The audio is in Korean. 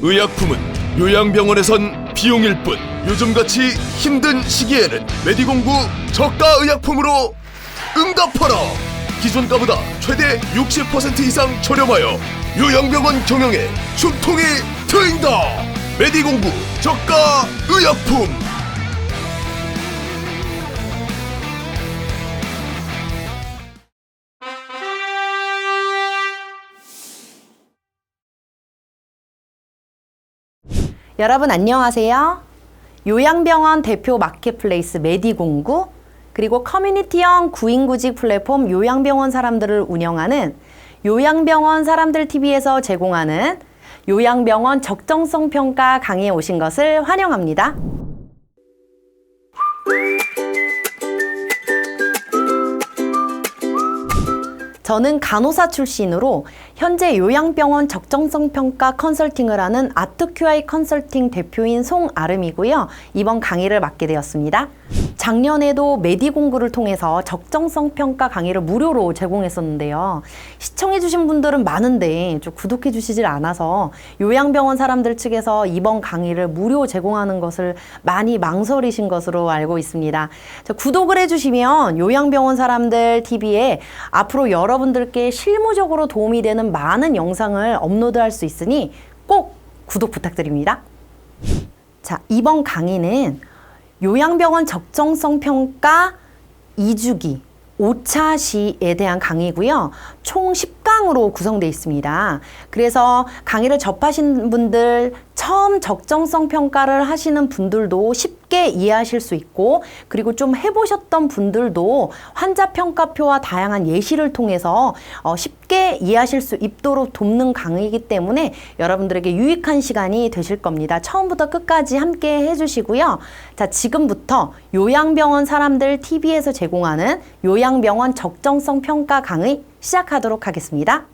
의약품은 요양병원에선 비용일 뿐 요즘같이 힘든 시기에는 메디공구 저가 의약품으로 응답하라! 기존가보다 최대 60% 이상 저렴하여 요양병원 경영에 숨통이 트인다! 메디공구 저가 의약품 여러분 안녕하세요. 요양병원 대표 마켓플레이스 메디공구 그리고 커뮤니티형 구인구직 플랫폼 요양병원 사람들을 운영하는 요양병원 사람들 TV에서 제공하는 요양병원 적정성 평가 강의에 오신 것을 환영합니다. 저는 간호사 출신으로 현재 요양병원 적정성 평가 컨설팅을 하는 아트QI 컨설팅 대표인 송아름이고요. 이번 강의를 맡게 되었습니다. 작년에도 메디 공구를 통해서 적정성 평가 강의를 무료로 제공했었는데요. 시청해주신 분들은 많은데 좀 구독해주시질 않아서 요양병원 사람들 측에서 이번 강의를 무료 제공하는 것을 많이 망설이신 것으로 알고 있습니다. 자, 구독을 해주시면 요양병원 사람들 TV에 앞으로 여러분들께 실무적으로 도움이 되는 많은 영상을 업로드할 수 있으니 꼭 구독 부탁드립니다. 자, 이번 강의는 요양병원 적정성 평가 2주기 5차 시에 대한 강의고요. 총 10강으로 구성되어 있습니다. 그래서 강의를 접하신 분들 처음 적정성 평가를 하시는 분들도 쉽게 이해하실 수 있고 그리고 좀 해보셨던 분들도 환자 평가표와 다양한 예시를 통해서 어, 쉽게 이해하실 수 있도록 돕는 강의이기 때문에 여러분들에게 유익한 시간이 되실 겁니다. 처음부터 끝까지 함께 해주시고요. 자, 지금부터 요양병원 사람들 TV에서 제공하는 요양병원 적정성 평가 강의 시작하도록 하겠습니다.